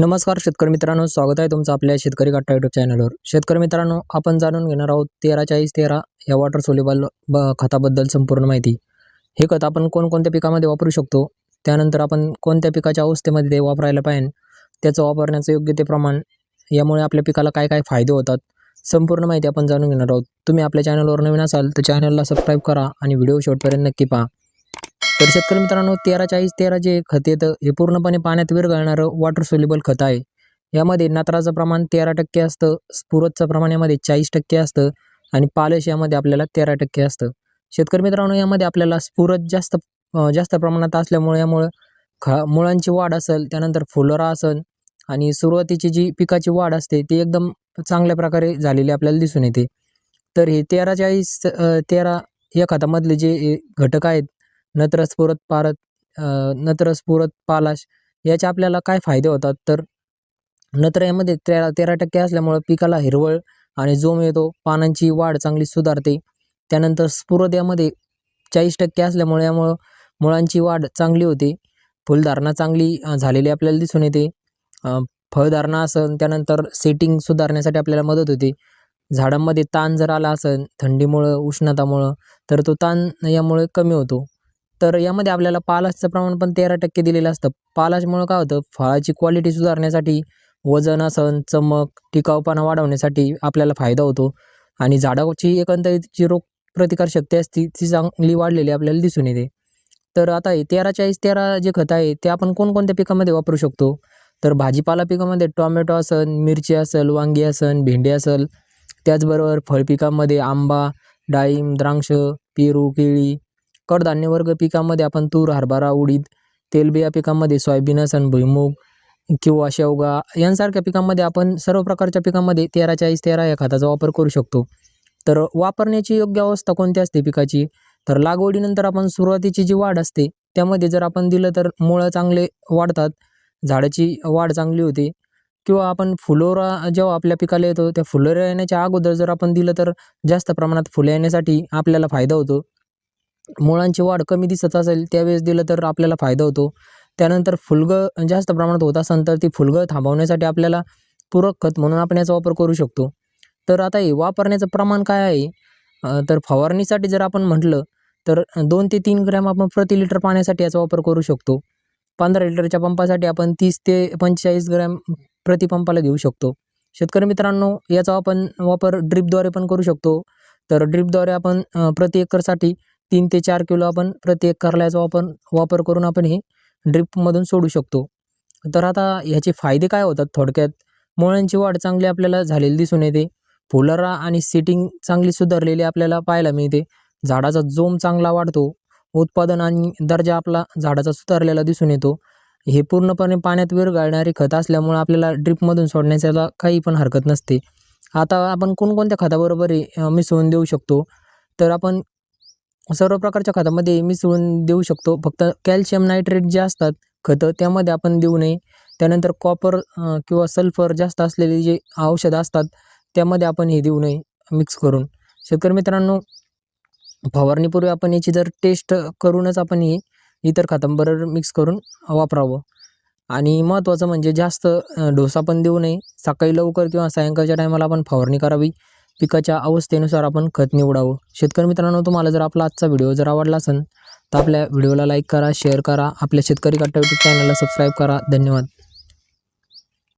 नमस्कार शेतकरी मित्रांनो स्वागत आहे तुमचं आपल्या शेतकरी काट्टा युट्यूब चॅनलवर शेतकरी मित्रांनो आपण जाणून घेणार आहोत तेरा चाळीस तेरा या वॉटर सोलेबल ब खताबद्दल संपूर्ण माहिती. हे खत आपण कोणकोणत्या पिकामध्ये वापरू शकतो? त्यानंतर आपण कोणत्या पिकाच्या अवस्थेमध्ये ते वापरायला पाहिजे? त्याचं वापरण्याचं योग्य ते प्रमाण यामुळे आपल्या पिकाला काय काय फायदे होतात? संपूर्ण माहिती आपण जाणून घेणार आहोत. तुम्ही आपल्या चॅनलवर नवीन असाल तर चॅनलला सबस्क्राईब करा आणि व्हिडिओ शेवटपर्यंत नक्की पहा. तर शेतकरी मित्रांनो तेरा चाळीस तेरा जे खत येतं हे पूर्णपणे पाण्यात विरघळणारं वॉटर सोल्युबल खत आहे. यामध्ये नत्राचं प्रमाण तेरा टक्के असतं स्फुरतचं प्रमाण यामध्ये चाळीस टक्के असतं आणि पालश यामध्ये आपल्याला तेरा टक्के असतं. शेतकरी मित्रांनो यामध्ये आपल्याला स्फुरत जास्त जास्त प्रमाणात असल्यामुळे यामुळं खा मुळांची वाढ असेल त्यानंतर फुलोरा असेल आणि सुरुवातीची जी पिकाची वाढ असते ती एकदम चांगल्या प्रकारे झालेली आपल्याला दिसून येते. तर हे तेरा चाळीस तेरा या खतामधले जे घटक आहेत नत्रस्फुरत पारत नत्रस्फुरत पालाश याचे आपल्याला काय फायदे होतात? तर नत्र यामध्ये तेरा तेरा टक्के असल्यामुळं पिकाला हिरवळ आणि जोम येतो. पानांची वाढ चांगली सुधारते. त्यानंतर स्फुरत यामध्ये चाळीस टक्के असल्यामुळे यामुळं मुळांची वाढ चांगली होते. फुलधारणा चांगली झालेली आपल्याला दिसून येते. फळधारणा असन त्यानंतर सेटिंग सुधारण्यासाठी आपल्याला मदत होते. झाडांमध्ये ताण जर आला असेल थंडीमुळं उष्णतामुळं तर तो ताण यामुळे कमी होतो. तर यामध्ये आपल्याला पालाशचं प्रमाण पण तेरा टक्के दिलेलं असतं. पालाशमुळं काय होतं? फळाची क्वालिटी सुधारण्यासाठी वजन आसन चमक टिकाऊपणा वाढवण्यासाठी आपल्याला फायदा होतो. आणि झाडाची एकंदरीत जी रोग प्रतिकारशक्ती असते ती चांगली वाढलेली आपल्याला दिसून येते. तर आता हे तेरा चाळीस तेरा जे खत आहे ते आपण कोणकोणत्या पिकामध्ये वापरू शकतो? तर भाजीपाला पिकामध्ये टॉमॅटो असेल मिरची असेल वांगी असेल भेंडी असेल. त्याचबरोबर फळपिकामध्ये आंबा डाळिंब द्राक्ष पेरू केळी कडधान्य वर्ग पिकामध्ये आपण तूर हरभरा उडीद तेलबिया पिकामध्ये सोयाबीन असन भुईमूग किंवा शेवगा यांसारख्या पिकांमध्ये आपण सर्व प्रकारच्या पिकांमध्ये तेरा चाळीस तेरा या खताचा वापर करू शकतो. तर वापरण्याची योग्य अवस्था कोणती असते पिकाची? तर लागवडीनंतर आपण सुरुवातीची जी वाढ असते त्यामध्ये जर आपण दिलं तर मुळं चांगले वाढतात झाडाची वाढ चांगली होते किंवा आपण फुलोरा जेव्हा आपल्या पिकाला येतो त्या फुलोरा येण्याच्या अगोदर जर आपण दिलं तर जास्त प्रमाणात फुले येण्यासाठी आपल्याला फायदा होतो. मुळांची वाढ कमी दिसत असेल त्यावेळेस दिलं तर आपल्याला फायदा होतो. त्यानंतर फुलगं जास्त प्रमाणात होत असेल तर ती फुलगं थांबवण्यासाठी आपल्याला पूरक खत म्हणून आपण याचा वापर करू शकतो. तर आता हे वापरण्याचं प्रमाण काय आहे? तर फवारणीसाठी जर आपण म्हटलं तर दोन ते तीन ग्रॅम आपण प्रति लिटर पाण्यासाठी याचा वापर करू शकतो. पंधरा लिटरच्या पंपासाठी आपण तीस ते पंचेचाळीस ग्रॅम प्रति पंपाला घेऊ शकतो. शेतकरी मित्रांनो याचा आपण वापर ड्रीपद्वारे पण करू शकतो. तर ड्रिपद्वारे आपण प्रति एकरसाठी तीन ते चार किलो आपण प्रति एकरला वापर वापर करून आपण हे ड्रिपमधून सोडू शकतो. तर आता ह्याचे फायदे काय होतात थोडक्यात? मुळांची वाढ चांगली आपल्याला झालेली दिसून येते. फुलरा आणि सिटिंग चांगली सुधारलेली आपल्याला पाहायला मिळते. झाडाचा जोम चांगला वाढतो. उत्पादन आणि दर्जा आपला झाडाचा सुधारलेला दिसून येतो. हे पूर्णपणे पाण्यात विरघळणारे खत असल्यामुळे आपल्याला ड्रिपमधून सोडण्याच्याला काही पण हरकत नसते. आता आपण कोणकोणत्या खताबरोबर हे, मिसळून देऊ शकतो? तर आपण सर्व प्रकारच्या खतामध्ये मिसळून देऊ शकतो. फक्त कॅल्शियम नायट्रेट जे असतात खतं त्यामध्ये आपण देऊ नये. त्यानंतर कॉपर किंवा सल्फर जास्त असलेले जे औषधं असतात त्यामध्ये आपण हे देऊ नये मिक्स करून. शेतकरी मित्रांनो फवारणीपूर्वी आपण याची जर टेस्ट करूनच आपण हे इतर खतांबरोबर मिक्स करून वापरावं. आणि महत्त्वाचं म्हणजे जास्त डोसा पण देऊ नये. सकाळी लवकर किंवा सायंकाळच्या टायमाला आपण फवारणी करावी. पिकाच्या अवस्थेनुसार आपण खत निवडावं. शेतकरी मित्रांनो तुम्हाला जर आपला आजचा व्हिडिओ जर आवडला असेल तर आपल्या व्हिडिओला लाईक करा शेअर करा. आपल्या शेतकरी कट्टा यूट्यूब चॅनलला सबस्क्राईब करा. धन्यवाद.